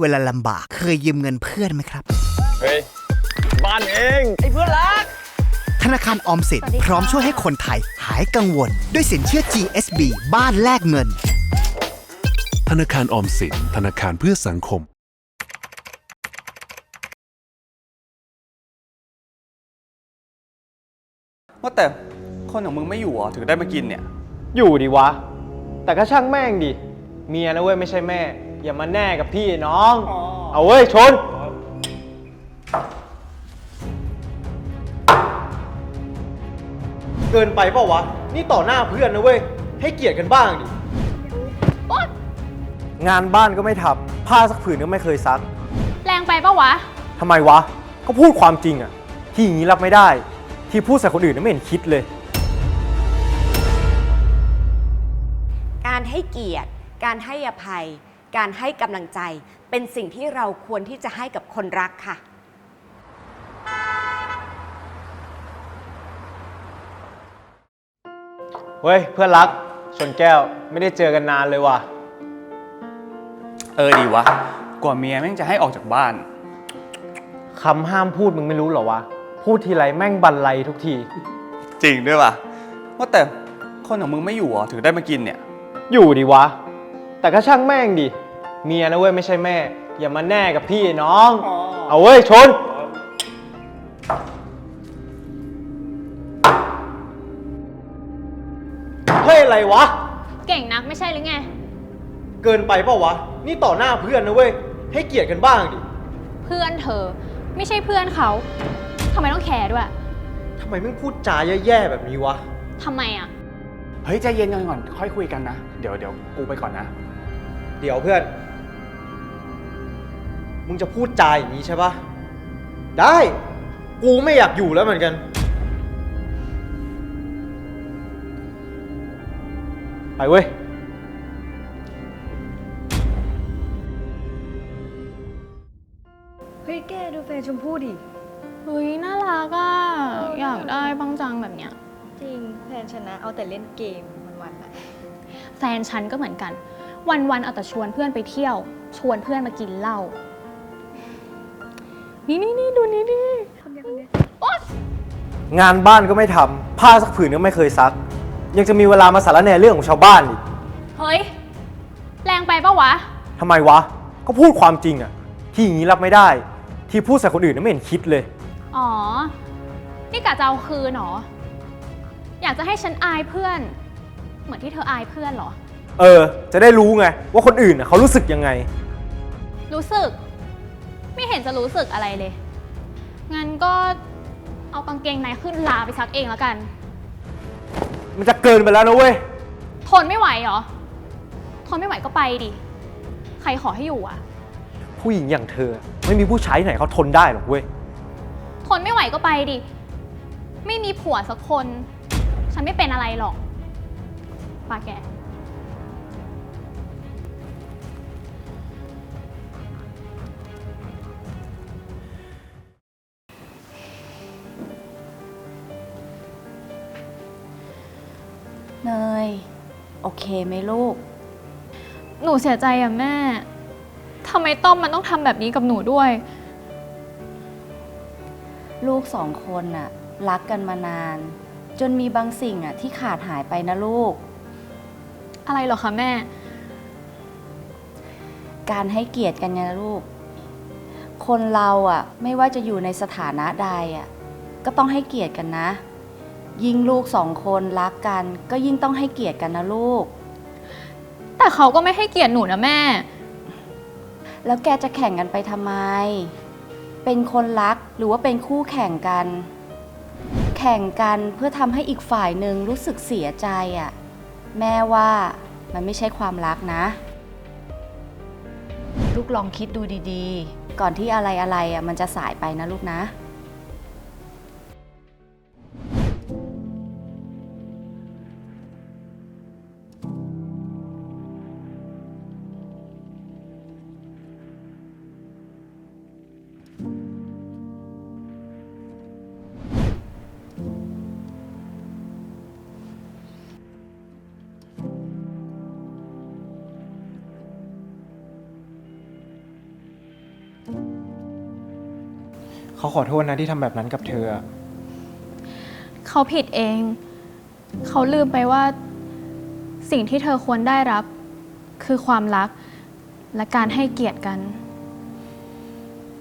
เวลาลำบากเคยยืมเงินเพื่อนไหมครับ เฮ้ย บ้านเอง ไอ้เพื่อนรัก ธนาคารออมสินพร้อมช่วยให้คนไทยหายกังวล ด้วยสินเชื่อ GSB บ้านแลกเงิน ธนาคารออมสินธนาคารเพื่อสังคมว่าแต่คนของมึงไม่อยู่เหรอถึงได้มากินเนี่ย อยู่ดิวะ แต่ก็ช่างแม่งดิ เมียนะเว้ยไม่ใช่แม่ อย่ามาแน่กับพี่น้อง เอาเว้ยชน เกินไปเปล่าวะ นี่ต่อหน้าเพื่อนนะเว้ย ให้เกียรติกันบ้างดิ งานบ้านก็ไม่ทำผ้าสักผืนก็ไม่เคยซักแรงไปปะวะ ทำไมวะ ก็พูดความจริงอะที่อย่างนี้รับไม่ได้ ที่พูดใส่คนอื่นน่ะไม่เห็นคิดเลย การให้เกียรติ การให้อภัย การให้กำลังใจ เป็นสิ่งที่เราควรที่จะให้กับคนรักค่ะ เฮ้ย เพื่อนรัก ชนแก้วไม่ได้เจอกันนานเลยว่ะ เออดีวะ กว่าเมียแม่งจะให้ออกจากบ้าน คำห้ามพูดมึงไม่รู้เหรอวะ พูดทีไรแม่งบันไลทุกที จริงด้วยว่ะว่าแต่คนของมึงไม่อยู่เหรอถึงได้มากินเนี่ย อยู่ดิวะ แต่ก็ช่างแม่งดิ เมียนะเว้ยไม่ใช่แม่ อย่ามาแน่กับพี่น้อง เอาเว้ยชน เฮ้ยอะไรวะ เก่งนักไม่ใช่หรือไง เกินไปเปล่าวะ นี่ต่อหน้าเพื่อนนะเว้ย ให้เกียรติกันบ้างดิ เพื่อนเธอ ไม่ใช่เพื่อนเขาทำไมต้องแคร์ด้วยทำไมมึงพูดจาแย่ๆแบบนี้วะ ทำไมอะ เฮ้ยใจเย็นกันก่อน ค่อยคุยกันนะ เดี๋ยวเดี๋ยวกูไปก่อนนะ เดี๋ยวเพื่อน มึงจะพูดจาอย่างนี้ใช่ปะได้ กูไม่อยากอยู่แล้วเหมือนกัน ไปเว้ย เฮ้ยแกดูแฟนชมพู่ดิ เฮ้ยน่ารักอะอยากได้บ้างจังแบบเนี้ย จริงแฟนชนะเอาแต่เล่นเกมวันๆอะแฟนฉันก็เหมือนกัน วันๆเอาแต่ชวนเพื่อนไปเที่ยว ชวนเพื่อนมากินเหล้า นี่นี่นี่ดูนี่ดิงานบ้านก็ไม่ทำผ้าสักผืนก็ไม่เคยซัก ยังจะมีเวลามาสารแหน่เรื่องของชาวบ้านอีกเฮ้ย แรงไปปะวะ ทำไมวะ ก็พูดความจริงอะที่อย่างนี้รับไม่ได้ ที่พูดใส่คนอื่นน่ะไม่เห็นคิดเลย อ๋อ นี่กะจะเอาคืนเหรอ อยากจะให้ฉันอายเพื่อน เหมือนที่เธออายเพื่อนเหรอ เออ จะได้รู้ไง ว่าคนอื่นน่ะเขารู้สึกยังไง รู้สึกไม่ เห็นจะรู้สึกอะไรเลย งั้นก็เอากางเกงในขึ้นลาไปซักเองแล้วกัน มันจะเกินไปแล้วนะเว้ย ทนไม่ไหวเหรอ ทนไม่ไหวก็ไปดิ ใครขอให้อยู่อะผู้หญิงอย่างเธอ ไม่มีผู้ชายที่ไหนเขาทนได้หรอกเว้ย ทนไม่ไหวก็ไปดิ ไม่มีผัวสักคน ฉันไม่เป็นอะไรหรอกปาแก เนย โอเคไหมลูก หนูเสียใจอะแม่ ทำไมต้อมมันต้องทำแบบนี้กับหนูด้วย ลูกสองคนน่ะ รักกันมานาน จนมีบางสิ่งอะ ที่ขาดหายไปนะลูก อะไรเหรอคะแม่ การให้เกียรติกันไงนะลูก คนเราอะ ไม่ว่าจะอยู่ในสถานะใดอะ ก็ต้องให้เกียรติกันนะ ยิ่งลูกสองคนรักกัน ก็ยิ่งต้องให้เกียรติกันนะลูก แต่เขาก็ไม่ให้เกียรติหนูนะแม่ แล้วแกจะแข่งกันไปทำไม เป็นคนรักหรือว่าเป็นคู่แข่งกัน แข่งกันเพื่อทำให้อีกฝ่ายหนึ่งรู้สึกเสียใจอะ แม่ว่ามันไม่ใช่ความรักนะ ลูกลองคิดดูดีๆ ก่อนที่อะไรอะไรๆอะมันจะสายไปนะลูกนะ เขาขอโทษนะที่ทำแบบนั้นกับเธออะเขาผิดเอง เขาลืมไปว่า สิ่งที่เธอควรได้รับ คือความรัก และการให้เกียรติกัน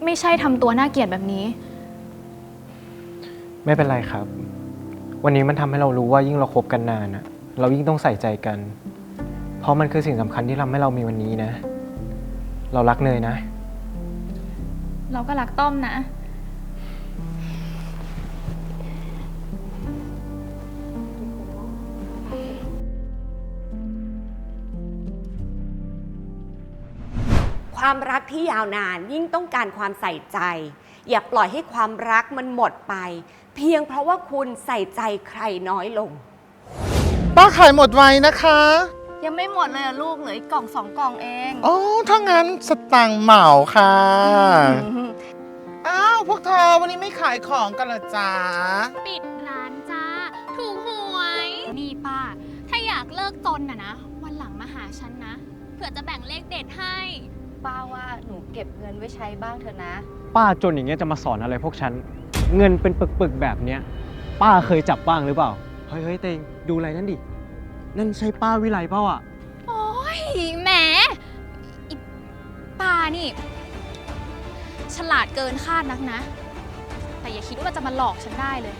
ไม่ใช่ทำตัวน่าเกลียดแบบนี้ ไม่เป็นไรครับ วันนี้มันทำให้เรารู้ว่ายิ่งเราคบกันนานอะเรายิ่งต้องใส่ใจกัน เพราะมันคือสิ่งสำคัญที่ทำให้เรามีวันนี้นะ เรารักเนยนะ เราก็รักต้อมนะ ความรักที่ยาวนานยิ่งต้องการความใส่ใจ อย่าปล่อยให้ความรักมันหมดไป เพียงเพราะว่าคุณใส่ใจใครน้อยลง ป้าขายหมดไวนะคะ ยังไม่หมดเลยอะลูกเหลืออีกกล่องสองกล่องเองอ๋อถ้างั้นสตังค์เหมาค่ะอ้าว พวกเธอวันนี้ไม่ขายของกันเหรอจ๊ะ ปิดร้านจ้า ถูกหวย นี่ป้า ถ้าอยากเลิกจนน่ะนะ วันหลังมาหาฉันนะ เผื่อจะแบ่งเลขเด็ดให้ ป้าว่าหนูเก็บเงินไว้ใช้บ้างเถอะนะ ป้าจนอย่างเงี้ยจะมาสอนอะไรพวกฉัน เงินเป็นปึกๆแบบเนี้ย ป้าเคยจับบ้างหรือเปล่า เฮ้ยเฮ้ยเตงดูอะไรนั่นดิ นั่นใช่ป้าวิไลเปล่าอะ โอ้ยแหมอิป้านี่ ฉลาดเกินคาดนักนะ แต่อย่าคิดว่าจะมาหลอกฉันได้เลย